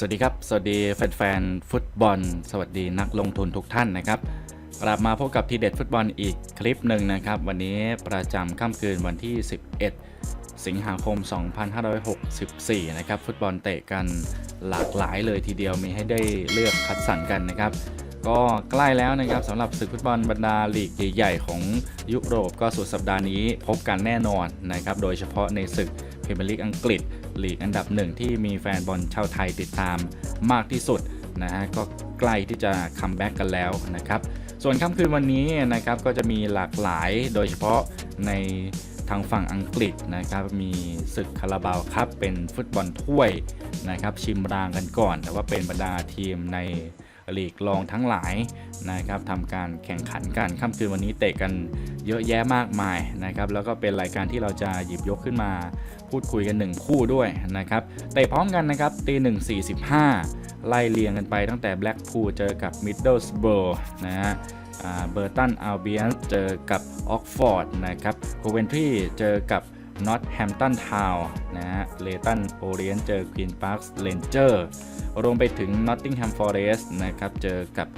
สวัสดีครับ สวัสดีแฟนๆฟุตบอล สวัสดีนักลงทุนทุกท่านนะครับกลับมาพบกับทีเด็ดฟุตบอลอีกคลิปหนึ่งนะครับ วันนี้ประจำค่ำคืนวันที่ 11 สิงหาคม 2564 นะครับ ฟุตบอลเตะกันหลากหลายเลยทีเดียวมีให้ได้เลือกคัดสรรกันนะครับ ก็ใกล้แล้วนะครับสำหรับศึกฟุตบอลบรรดาลีกใหญ่ๆของยุโรปก็สุดสัปดาห์นี้พบกันแน่นอนนะครับ โดยเฉพาะในศึก พรีเมียร์ลีกอังกฤษลีกอันดับหนึ่งที่มีแฟนบอลชาวไทยติดตามมากที่สุดนะฮะก็ใกล้ที่จะคัมแบ็กกันแล้วนะครับส่วนค่ำคืนวันนี้นะครับก็จะมีหลากหลายโดยเฉพาะในทางฝั่งอังกฤษนะครับมีศึกคาราบาวครับเป็นฟุตบอลถ้วยนะครับชิมรางกันก่อน แต่ว่าเป็นบรรดาทีมใน ลีกรองทั้งหลายนะครับทำการแข่งขันกันค่ำคืนวันนี้เตะกันเยอะแยะมากมายนะครับแล้วก็เป็นรายการที่เราจะหยิบยกขึ้นมาพูดคุยกัน 1 คู่ด้วยนะครับเตะพร้อมกันนะครับตีหนึ่งสี่สิบห้าไล่เรียงกันไปตั้งแต่แบล็กพูลเจอกับมิดเดิลสโบร์นะฮะเบอร์ตันอัลเบียนเจอกับออกฟอร์ดนะครับโคเวนทรีเจอกับ นอตแฮมตันทาวน์นะฮะเลตันโอเรียนเจอควีนพาร์คเลนเจอร์รวมไปถึงนอตติงแฮมฟอเรสต์นะครับ เจอกับ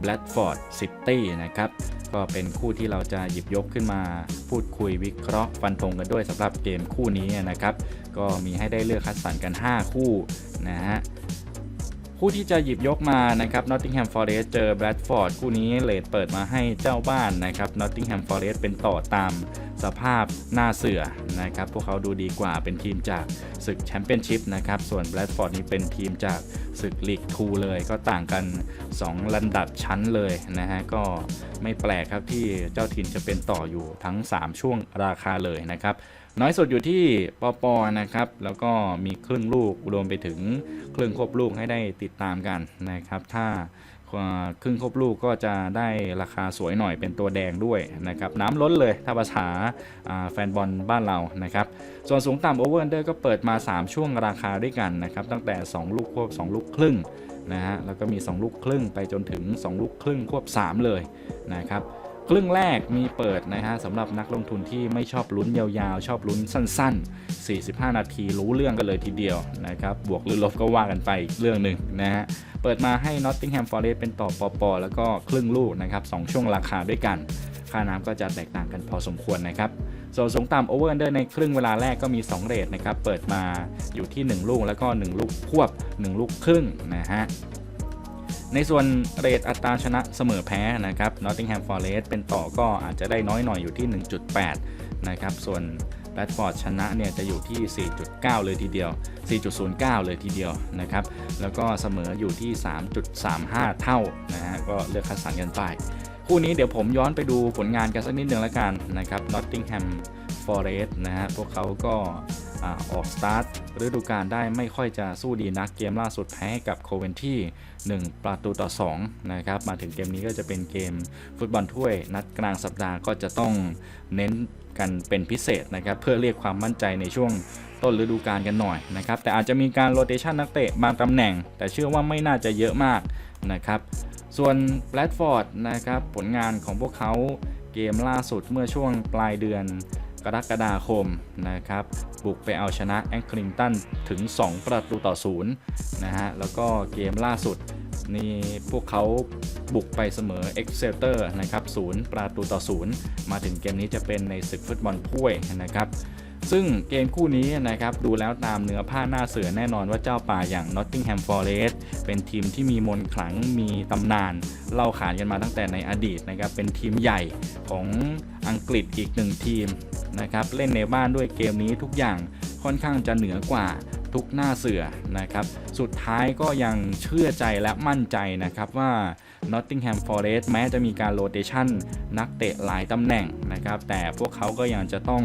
แบล d ฟอร์ดซิตี้นะครับ ก็เป็นคู่ที่เราจะหยิบยกขึ้นมาพูดคุยวิเคราะห์ฟันธงกันด้วยสำหรับเกมคู่นี้นะครับ ก็มีให้ได้เลือกคัดสรรกัน 5 คู่นะฮะ คู่ที่จะหยิบยกมานะครับ Nottingham Forest เจอ Bradford คู่นี้เลดเปิดมาให้เจ้าบ้านนะครับ Nottingham Forest เป็นต่อตามสภาพหน้าเสือนะครับพวกเขาดูดีกว่าเป็นทีมจากศึกแชมเปี้ยนชิพนะครับส่วน Bradford นี่เป็นทีมจากศึกลีก2เลยก็ต่างกัน 2ลำดับชั้นเลยนะฮะก็ไม่แปลกครับที่เจ้าถิ่นจะเป็นต่ออยู่ทั้ง 3 ช่วงราคาเลยนะครับ น้อยสุดอยู่ที่ปอปอนะครับ แล้วก็มีครึ่งลูกรวมไปถึงครึ่งครบลูกให้ได้ติดตามกันนะครับ ถ้าครึ่งครบลูกก็จะได้ราคาสวยหน่อยเป็นตัวแดงด้วยนะครับ น้ำล้นเลยถ้าภาษาแฟนบอลบ้านเรานะครับ ส่วนสูงต่ำโอเวอร์เดอร์ก็เปิดมา 3 ช่วงราคาด้วยกันนะครับ ตั้งแต่ 2 ลูกควบ 2 ลูกครึ่งนะฮะแล้วก็มี 2 ลูกครึ่งไปจนถึง 2 ลูกครึ่งควบ 3 เลยนะครับ ครึ่งแรกมีเปิดนะฮะสำหรับนักลงทุนที่ไม่ชอบลุ้นยาวๆ ชอบลุ้นสั้น ๆ 45 นาทีรู้เรื่องกันเลยทีเดียวนะครับบวกหรือลบก็ว่ากันไปอีกเรื่องหนึ่งนะฮะเปิดมาให้ Nottingham Forest เป็นต่อปอปอแล้วก็ครึ่งลูกนะครับสช่วงราคาด้วยกัน ค่าน้ำก็จะแตกต่างกันพอสมควรนะครับส่วนสูงต่ำโอเวอร์เดอร์ในครึ่งเวลาแรกก็มี 2 เรทนะครับ เปิดมาอยู่ที่ 1 ลูกแล้วก็ 1 ลูกควบ 1 ลูกครึ่งนะฮะ ในส่วนเรทอัตราชนะเสมอแพ้นะครับ Nottingham Forest เป็นต่อก็อาจจะได้น้อยหน่อยอยู่ที่ 1.8 นะครับ ส่วน b รดฟอร์ดชนะเนี่ยจะอยู่ที่ 4.9 เลยทีเดียว 4.09 เลยทีเดียวนะครับ แล้วก็เสมออยู่ที่ 3.35 เท่านะฮะ ก็เลือกคัดสรรกันไป คู่นี้เดี๋ยวผมย้อนไปดูผลงานกันสักนิดหนึ่งแล้วกันนะครับ Nottingham Forest นะฮะ พวกเขาก็ ออกสตาร์ทฤดูกาลได้ไม่ค่อยจะสู้ดีนักเกมล่าสุดแพ้กับโคเวนที่ 1 ประตูต่อ2นะครับมาถึงเกมนี้ก็จะเป็นเกมฟุตบอลถ้วย นัดกลางสัปดาห์ก็จะต้องเน้นกันเป็นพิเศษนะครับเพื่อเรียกความมั่นใจในช่วงต้นฤดูกาลกันหน่อยนะครับแต่อาจจะมีการโรเตชันนักเตะบางตำแหน่ง แต่เชื่อว่าไม่น่าจะเยอะมากนะครับส่วนแบลดฟอร์ดนะครับผลงานของพวกเขาเกมล่าสุดเมื่อช่วงปลายเดือน กรกฎาคมนะครับ บุกไปเอาชนะแองคลิงตันถึง 2 ประตูต่อ0นะฮะ แล้วก็เกมล่าสุดนี่พวกเขาบุกไปเสมอ e x c e l t o r นะครับ0ประตูต่อ0มาถึงเกมนี้จะเป็นในศึกฟุตบอลถ้วยนะครับซึ่งเกมคู่นี้นะครับดูแล้วตามเนื้อผ้าหน้าเสือแน่นอนว่าเจ้าป่าอย่าง Nottingham Forest เป็นทีมที่มีมนขลังมีตำนาน เล่าขานกันมาตั้งแต่ในอดีตนะครับเป็นทีมใหญ่ของอังกฤษอีกหนึ่งทีม นะครับเล่นในบ้านด้วยเกมนี้ทุกอย่างค่อนข้างจะเหนือกว่าทุกหน้าเสือนะครับ สุดท้ายก็ยังเชื่อใจและมั่นใจนะครับว่า Nottingham Forest แม้จะมีการโรเตชันนักเตะหลายตำแหน่งนะครับ แต่พวกเขาก็ยังจะต้อง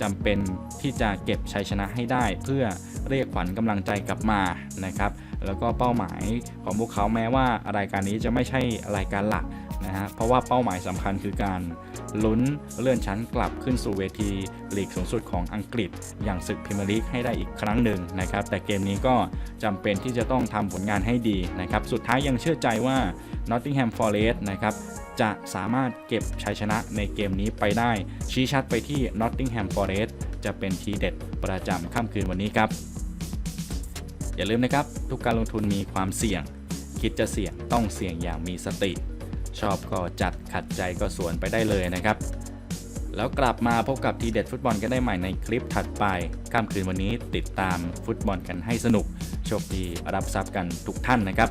จำเป็นที่จะเก็บชัยชนะให้ได้ เพื่อเรียกขวัญกำลังใจกลับมานะครับ แล้วก็เป้าหมายของพวกเขาแม้ว่ารายการนี้จะไม่ใช่รายการหลักนะฮะเพราะว่าเป้าหมายสำคัญคือการลุ้นเลื่อนชั้นกลับขึ้นสู่เวทีลีกสูงสุดของอังกฤษ อย่างศึกพรีเมียร์ลีกให้ได้อีกครั้งหนึ่งนะครับ แต่เกมนี้ก็จำเป็นที่จะต้องทำผลงานให้ดีนะครับ สุดท้ายยังเชื่อใจว่า Nottingham Forest นะครับจะสามารถเก็บชัยชนะในเกมนี้ไปได้ ชี้ชัดไปที่ Nottingham Forest จะเป็นทีเด็ดประจำค่ำคืนวันนี้ครับ อย่าลืมนะครับ ทุกการลงทุนมีความเสี่ยง คิดจะเสี่ยงต้องเสี่ยงอย่างมีสติ ชอบก็จัดขัดใจก็สวนไปได้เลยนะครับ แล้วกลับมาพบกับทีเด็ดฟุตบอลกันได้ใหม่ในคลิปถัดไปค่ำคืนวันนี้ติดตามฟุตบอลกันให้สนุกโชคดีรับทรัพย์กันทุกท่านนะครับ